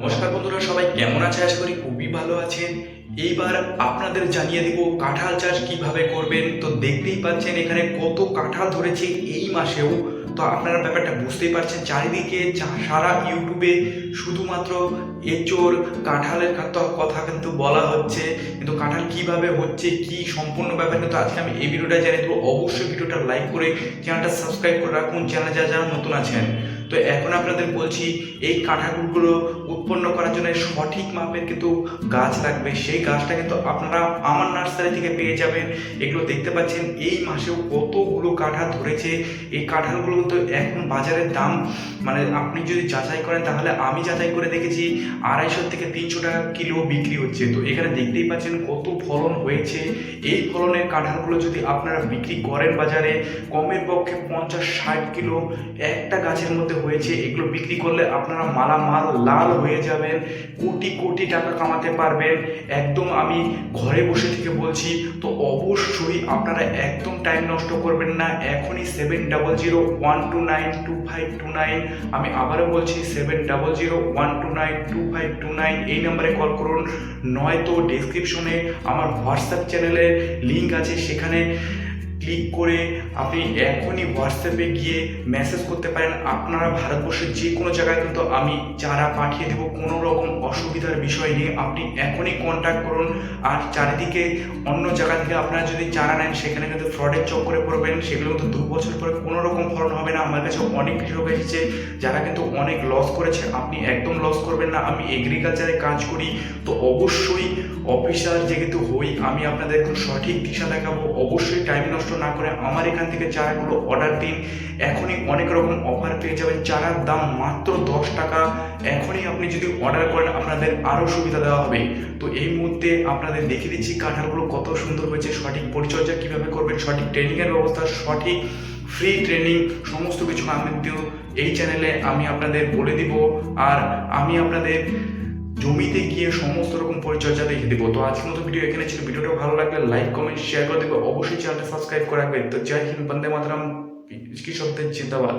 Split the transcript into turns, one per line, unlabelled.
নমস্কার বন্ধুরা, সবাই কেমন আছে? আশা করি খুবই ভালো আছেন। এইবার আপনাদের জানিয়ে দিব কাঁঠাল চাষ কীভাবে করবেন। তো দেখতেই পাচ্ছেন, এখানে কত কাঁঠাল ধরেছে এই মাসেও। তো আপনারা ব্যাপারটা বুঝতেই পারছেন, চারিদিকে সারা ইউটিউবে শুধুমাত্র এঁচোর, কাঁঠালের কথা- কিন্তু বলা হচ্ছে। কিন্তু কাঁঠাল কীভাবে হচ্ছে, কি সম্পূর্ণ ব্যাপার কিন্তু আজকে আমি এই ভিডিওটা জানিয়ে দেবো। অবশ্যই ভিডিওটা লাইক করে চ্যানেলটা সাবস্ক্রাইব করে রাখুন। চ্যানেলে যারা যারা নতুন আছেন তো এখন আপনাদের বলছি, এই কাঁঠালগুলো উৎপন্ন করার জন্য সঠিক মাপের কিন্তু গাছ লাগবে। সেই গাছটা কিন্তু আপনারা আমার নার্সারি থেকে পেয়ে যাবেন। এগুলো দেখতে পাচ্ছেন, এই মাসেও কতগুলো কাঁঠাল ধরেছে। এই কাঁঠালগুলো কিন্তু এখন বাজারের দাম মানে আপনি যদি যাচাই করেন, তাহলে আমি যাচাই করে দেখেছি, আড়াইশো থেকে তিনশো টাকা কিলো বিক্রি হচ্ছে। তো এখানে দেখতেই পাচ্ছেন কত ফলন হয়েছে। এই ফলনের কাঁঠালগুলো যদি আপনারা বিক্রি করেন বাজারে, কমের পক্ষে পঞ্চাশ ষাট কিলো একটা গাছের মধ্যে হয়েছে, এগুলো বিক্রি করলে আপনারা মালামাল লাল হয়ে যাবেন, কোটি কোটি টাকা কামাতে পারবেন। একদম আমি ঘরে বসে থেকে বলছি, তো অবশ্যই আপনারা একদম টাইম নষ্ট করবেন না। এখনই seven double zero one two nine two five two nine আমি আবারও বলছি seven double zero one two nine two five two nine এই নাম্বারে কল করুন। নয়তো ডেসক্রিপশনে আমার হোয়াটসঅ্যাপ চ্যানেলের লিঙ্ক আছে, সেখানে ক্লিক করে আপনি এখনই হোয়াটসঅ্যাপে গিয়ে মেসেজ করতে পারেন। আপনারা ভারতবর্ষের যে কোনো জায়গায় কিন্তু আমি চারা পাঠিয়ে দেবো। কোনো রকম অসুবিধার বিষয় নেই। আপনি এখনই কন্ট্যাক্ট করুন। আর চারিদিকে অন্য জায়গা থেকে আপনারা যদি চারা নেন, সেখানে কিন্তু ফ্রডের চক্করে পড়বেন। সেগুলো কিন্তু দু বছর পরে কোনো রকম ফলন হবে না। আমার কাছে অনেক কৃষক এসেছে যারা কিন্তু অনেক লস করেছে। আপনি একদম লস করবেন না। আমি এগ্রিকালচারে কাজ করি। তো অবশ্যই অফিসার যেহেতু হই, আমি আপনাদের সঠিক দিশা দেখাবো। অবশ্যই টাইম নষ্ট না করে আমার এখান থেকে চারাগুলো অর্ডার দিন, এখনই অনেক রকম অফার পেয়ে যাবেন চারার দাম মাত্র দশ টাকা, এখনই আপনি যদি অর্ডার করেন, আপনাদের আরও সুবিধা দেওয়া হবে। তো এই মুহূর্তে আপনাদের দেখিয়ে দিচ্ছি কাঁঠালগুলো কত সুন্দর হয়েছে, সঠিক পরিচর্যা কীভাবে করবেন, সঠিক ট্রেনিংয়ের ব্যবস্থা, সঠিক ফ্রি ট্রেনিং সমস্ত কিছু আমি এই চ্যানেলে আমি আপনাদের বলে দিব। আর আমি আপনাদের জমিতে গিয়ে সমস্ত রকম পরিচর্যা দেখে দেবো। তো আজকের মতো ভিডিও এখানে ছিল। ভিডিওটা ভালো লাগলে লাইক কমেন্ট শেয়ার করে দেবো। অবশ্যই চ্যানেলটা সাবস্ক্রাইব করে রাখবেন। তো জয় হিন্দ, বন্দে মাতরম। কৃষকদের জিন্দাবাদ।